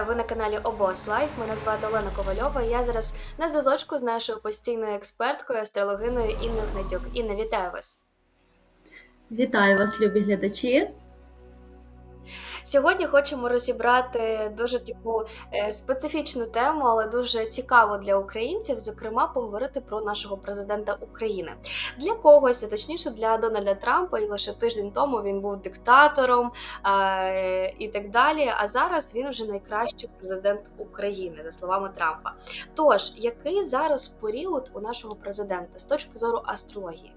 Вітаю ви на каналі Обос Лайф. Мене звати Олена Ковальова. Я зараз на зв'язочку з нашою постійною експерткою, астрологиною Інною Гнатюк. Інна, вітаю вас. Вітаю вас, любі глядачі. Сьогодні хочемо розібрати дуже таку е, специфічну тему, але дуже цікаву для українців. Зокрема, поговорити про нашого президента України. Для когось, а точніше для Дональда Трампа, і лише тиждень тому він був диктатором і так далі. А зараз він вже найкращий президент України, за словами Трампа. Тож, який зараз період у нашого президента з точки зору астрології?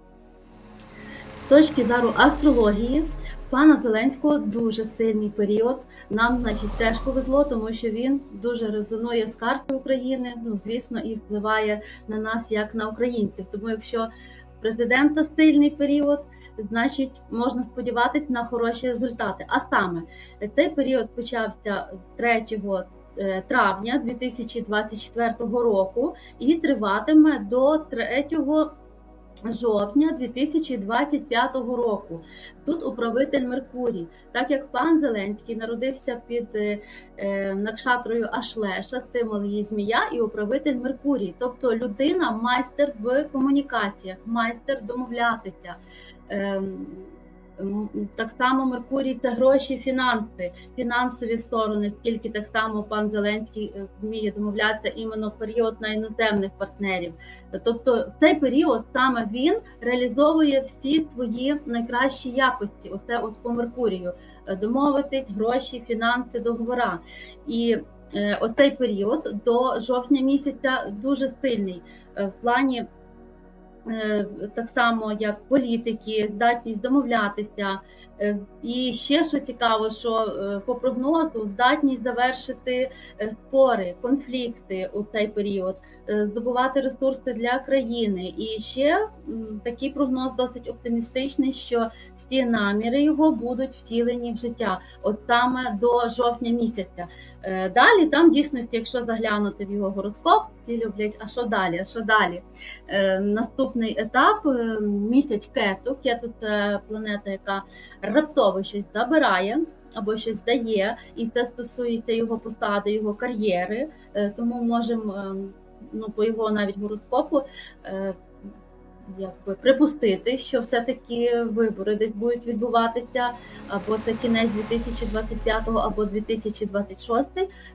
З точки зору астрології, в пана Зеленського дуже сильний період. Нам, значить, теж повезло, тому що він дуже резонує з картою України. Ну, звісно, і впливає на нас як на українців. Тому, якщо в президента сильний період, значить можна сподіватися на хороші результати. А саме цей період почався 3 е, травня 2024 року і триватиме до 3 жовтня 2025 року. Тут управитель Меркурій. Так як пан Зеленський народився під е, е, накшатрою Ашлеша, символ її змія, і управитель Меркурій, тобто людина, майстер в комунікаціях, майстер домовлятися. Так само Меркурій це гроші, фінанси, фінансові сторони, скільки так само пан Зеленський е, вміє домовлятися іменно в період на іноземних партнерів. Тобто в цей період саме він реалізовує всі свої найкращі якості. Оце от по Меркурію. Е, Домовитись, гроші, фінанси, договора. І е, оцей період до жовтня місяця дуже сильний в плані. Е, Так само, як політики, здатність домовлятися. Е, І ще що цікаво, що е, по прогнозу здатність завершити спори, конфлікти у цей період, здобувати ресурси для країни. І ще такий прогноз досить оптимістичний, що всі наміри його будуть втілені в життя, от саме до жовтня місяця. Далі там дійсності, якщо заглянути в його гороскоп, всі люблять, а що далі? А що далі? Е, Наступний етап е, місяць кету. Кету це планета, яка раптово щось забирає. Або щось дає, і це стосується його посади, його кар'єри. Е, Тому можемо е, ну, по його навіть гороскопу якби припустити, що все-таки вибори десь будуть відбуватися, або це кінець 2025, або 2026,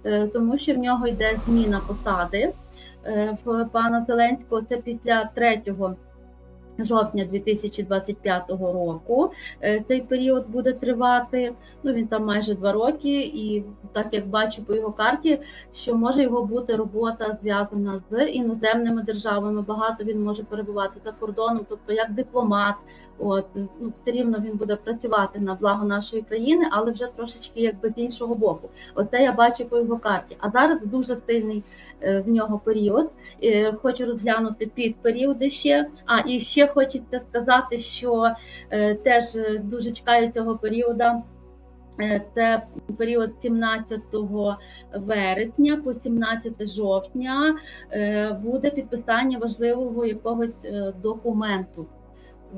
е, тому що в нього йде зміна посади в пана Зеленського. Це після 3 жовтня 2025 року. Е, Цей період буде тривати. Ну він там майже два роки, і так як бачу по його карті, що може його бути робота зв'язана з іноземними державами. Багато він може перебувати за кордоном, тобто як дипломат. От ну все рівно він буде працювати на благо нашої країни, але вже трошечки якби з іншого боку. Оце я бачу по його карті. А зараз дуже сильний е, в нього період. Е, Хочу розглянути під періоди ще. А і ще хочеться сказати, що е, теж дуже чекаю цього періоду. Це період з 17 вересня по 17 жовтня буде підписання важливого якогось документу.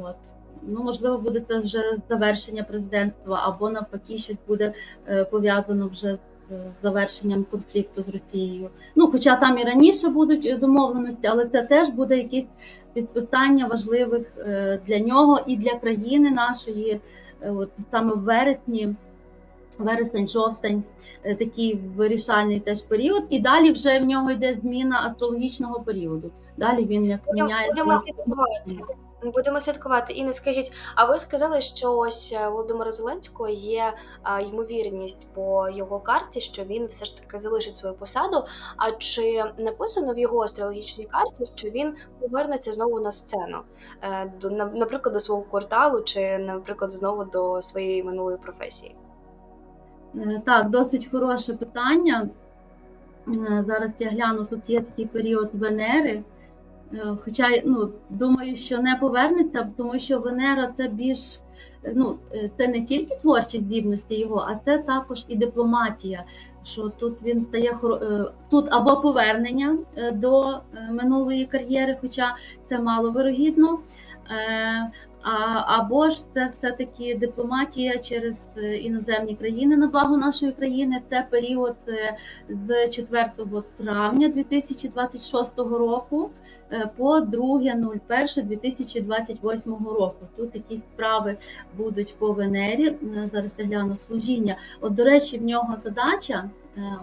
От. Ну, можливо, буде це вже завершення президентства, або навпаки, щось буде е, пов'язано вже з е, завершенням конфлікту з Росією. Ну, хоча там і раніше будуть домовленості, але це теж буде якесь підписання важливих е, для нього і для країни нашої, от саме в вересні. Вересень, жовтень, такий вирішальний теж період, і далі вже в нього йде зміна астрологічного періоду. Далі він як міняє Будемо слідкувати. Інна, скажіть, а ви сказали, що ось е, Володимира Зеленського є а, ймовірність по його карті, що він все ж таки залишить свою посаду. А чи написано в його астрологічній карті, що він повернеться знову на сцену, Е, до на- наприклад, до свого кварталу, чи, наприклад, знову до своєї минулої професії? Е, Так, досить хороше питання. Е, Зараз я гляну, тут є такий період Венери. Е, Хоча ну, думаю, що не повернеться, тому що Венера це більш ну, е, це не тільки творчі здібності його, а це також і дипломатія. Що тут він стає е, тут або повернення до минулої кар'єри, хоча це мало вирогідно. Або ж це все-таки дипломатія через е, іноземні країни на благо нашої країни. Це період е, з 4 травня 2026 року е, по 2.01.2028 року. Тут якісь справи будуть по Венері. Зараз я гляну служіння. От, до речі, в нього задача.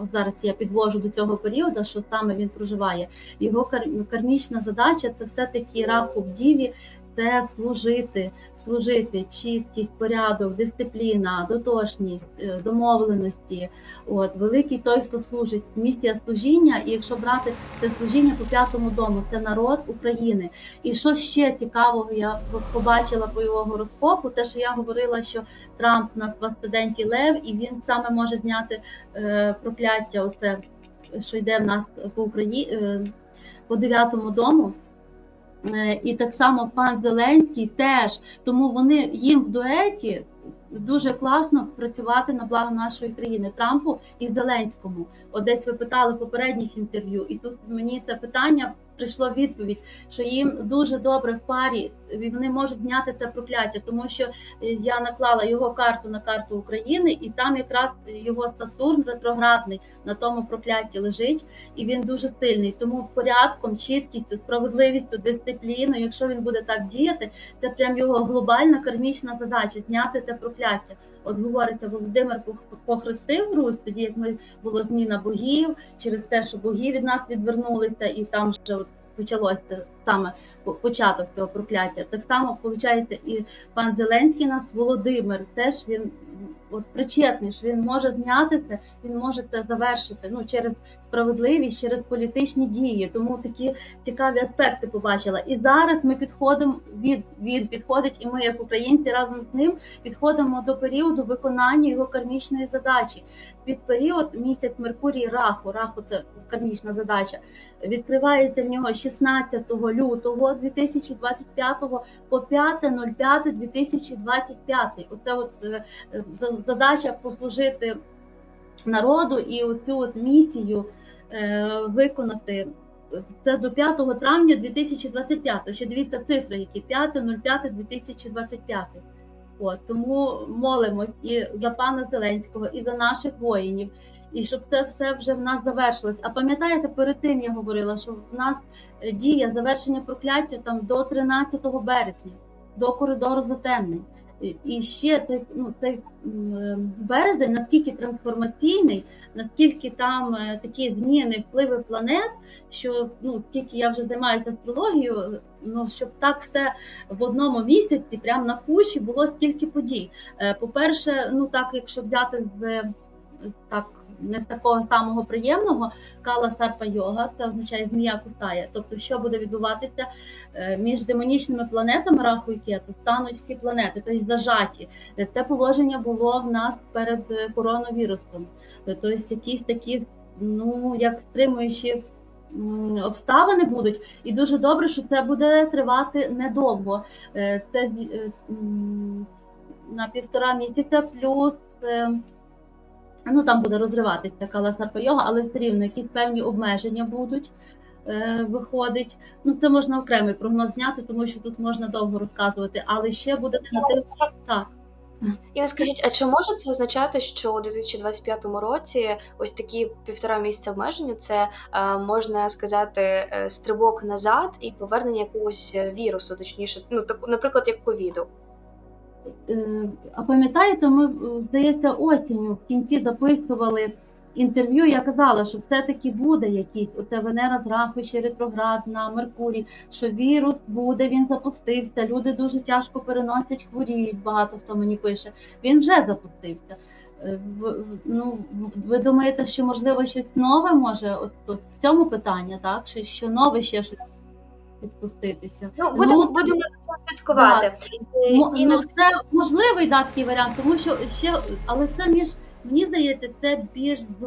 От зараз я підвожу до цього періоду, що саме він проживає. Його кармічна задача це все-таки раху в діві, це служити, служити, чіткість, порядок, дисципліна, дотошність, е, домовленості. От великий той, хто служить, місія служіння. І якщо брати це служіння по п'ятому дому, це народ України. І що ще цікавого я побачила по його гороскопу, те, що я говорила, що Трамп у нас в асценденті Лев, і він саме може зняти е, прокляття. Оце що йде в нас по Україні е, по дев'ятому дому. Е, І так само пан Зеленський теж, тому вони їм в дуеті дуже класно працювати на благо нашої країни Трампу і Зеленському. От десь ви питали в попередніх інтерв'ю, і тут мені це питання прийшло відповідь, що їм дуже добре в парі, вони можуть зняти це прокляття, тому що е, я наклала його карту на карту України, і там якраз його Сатурн ретроградний на тому прокляті лежить і він дуже сильний. Тому порядком, чіткістю, справедливістю, дисципліною, якщо він буде так діяти, це прям його глобальна кармічна задача зняти те прокляття. От говориться, Володимир пох- похрестив Русь, тоді як ми була зміна богів через те, що боги від нас відвернулися, і там вже от почалося саме по- початок цього прокляття. Так само виходить, і пан Зеленський нас Володимир теж він от причетний, що він може зняти це, він може це завершити ну через справедливість, через політичні дії. Тому такі цікаві аспекти побачила. І зараз ми підходимо від він підходить, і ми, як українці, разом з ним підходимо до періоду виконання його кармічної задачі. Під період місяць Меркурій Раху, Раху це кармічна задача. Відкривається в нього 16 лютого 2025 по 5.05.2025. Оце от е, за- задача послужити народу і оцю от місію е, виконати. Це до 5 травня 2025. Ще дивіться цифри, які 5.05.2025. От тому молимось і за пана Зеленського, і за наших воїнів, і щоб це все вже в нас завершилось. А пам'ятаєте, перед тим я говорила, що в нас е, діє завершення прокляття там до 13 березня, до коридору затемнень. І- ще цей, ну, цей е, березень наскільки трансформаційний, наскільки там е, такі зміни, впливи планет, що ну скільки я вже займаюся астрологією, ну щоб так все в одному місяці, прямо на кучі, було стільки подій. Е, По-перше, ну так, якщо взяти з так. Не з такого самого приємного кала сарпа йога, це означає змія кусає. Тобто, що буде відбуватися е, між демонічними планетами Раху і Кету, стануть всі планети, тобто зажаті. Е, Це положення було в нас перед е, коронавірусом. Тобто, якісь такі, ну як стримуючі обставини будуть, і дуже добре, що це буде тривати недовго. Це на півтора місяця, плюс ну там буде розриватися каласарпа йога, але все рівно якісь певні обмеження будуть. е, Виходить, ну це можна окремий прогноз зняти, тому що тут можна довго розказувати, але ще буде негатив. Так, І скажіть, а чи може це означати, що у 2025 році ось такі півтора місяця обмеження це е, можна сказати е, стрибок назад і повернення якогось вірусу, точніше, ну так, наприклад, як ковіду? Е, А пам'ятаєте, ми, е, здається, осінню в кінці записували інтерв'ю. Я казала, що все-таки буде якийсь оце Венера з Раху, ще ретроград на Меркурій, що вірус буде, він запустився. Люди дуже тяжко переносять, хворіють. Багато хто мені пише. Він вже запустився. Е, Ну, ви думаєте, що можливо щось нове може от, от в цьому питанні, так? Що, що нове ще щось відпуститися? Ну будемо, Ну, будемо слідкувати. Е, Мо- І ну, на це можливий да, такий варіант, тому що ще, але це між мені здається, це більш з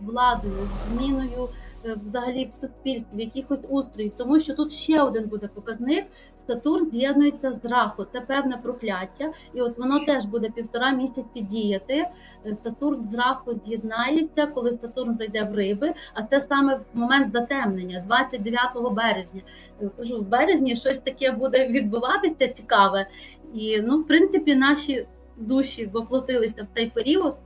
владою, зміною взагалі в суспільстві, якихось устроїв, тому що тут ще один буде показник. Сатурн з'єднується з Раху, це певне прокляття, і от воно теж буде півтора місяці діяти. Е, Сатурн з Раху з'єднається, коли Сатурн зайде в риби, а це саме в момент затемнення, 29 березня. Е, Кажу, в березні щось таке буде відбуватися цікаве. І ну, в принципі, наші душі воплотилися в цей період.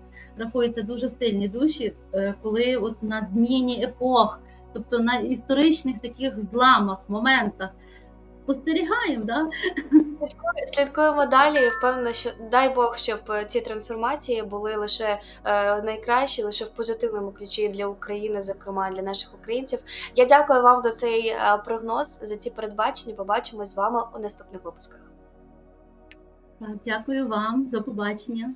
Рахуються дуже сильні душі, е, коли от на зміні епох, тобто на історичних таких зламах, моментах. Спостерігаємо, да? Слідкуємо далі. Впевнена, що дай Бог, щоб е, ці трансформації були лише е, найкращі, лише в позитивному ключі для України, зокрема для наших українців. Я дякую вам за цей е, прогноз, за ці передбачення. Побачимось з вами у наступних випусках. Дякую вам, до побачення.